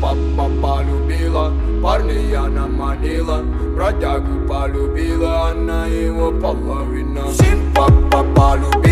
папа полюбила Парня я наманила. Бродягу полюбила Она его половина. Всем папа полюбила полюбила